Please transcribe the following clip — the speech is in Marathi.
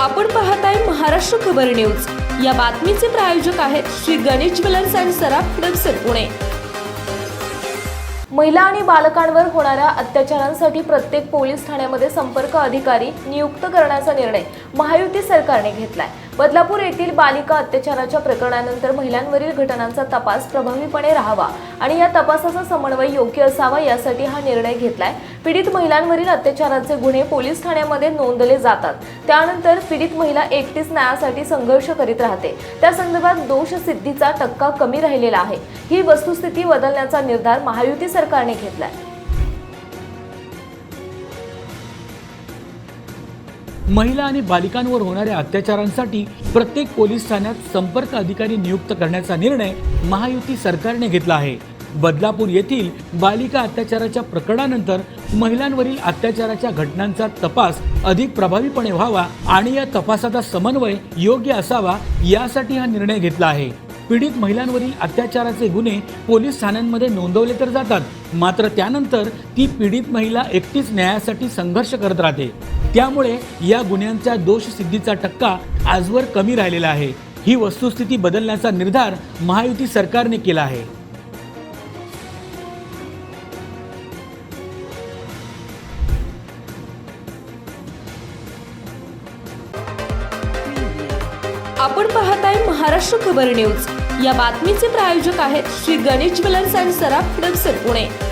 आपण पाहताय महाराष्ट्र खबर न्यूज. या बातमीचे प्रायोजक आहेत श्री गणेश ज्वेलर्स अँड सराफ हडपसर पुणे. महिला आणि बालकांवर होणाऱ्या अत्याचारांसाठी प्रत्येक पोलीस ठाण्यामध्ये संपर्क अधिकारी नियुक्त करण्याचा निर्णय महायुती सरकारने घेतलाय. बदलापूर येथील बालिका अत्याचाराच्या प्रकरणानंतर महिलांवरील घटनांचा तपास प्रभावीपणे राहावा आणि या तपासाचा समन्वय योग्य असावा यासाठी हा निर्णय घेतलाय. पीडित महिलांवरील अत्याचाराचे गुन्हे पोलीस ठाण्यामध्ये नोंदले जातात. त्यानंतर पीडित महिला एकटीच न्यायासाठी संघर्ष करीत राहते. त्या संदर्भात दोष सिद्धीचा टक्का कमी राहिलेला आहे. ही वस्तुस्थिती बदलण्याचा निर्धार महायुती सरकारने घेतलाय. महिला आणि बालिकांवर होणाऱ्या अत्याचारांसाठी प्रत्येक पोलीस ठाण्यात संपर्क अधिकारी नियुक्त करण्याचा निर्णय महायुती सरकारने घेतला आहे. बदलापूर येथील बालिका अत्याचाराच्या प्रकरणानंतर महिलांवरील अत्याचाराच्या घटनांचा तपास अधिक प्रभावीपणे व्हावा आणि या तपासाचा समन्वय योग्य असावा यासाठी हा निर्णय घेतला आहे. पीडित महिलांवरील अत्याचाराचे गुन्हे पोलीस ठाण्यांमध्ये नोंदवले तर जातात. मात्र त्यानंतर ती पीडित महिला एकटीच न्यायासाठी संघर्ष करत राहते. त्यामुळे या गुन्ह्यांचा दोष सिद्धीचा टक्का आजवर कमी राहिलेला आहे. ही वस्तुस्थिती बदलण्याचा निर्धार महायुती सरकारने केला आहे. आपण पाहत आहे महाराष्ट्र खबर न्यूज. या बातमीचे प्रायोजक आहेत Shri Ganesh jewellers and Saraf Pune.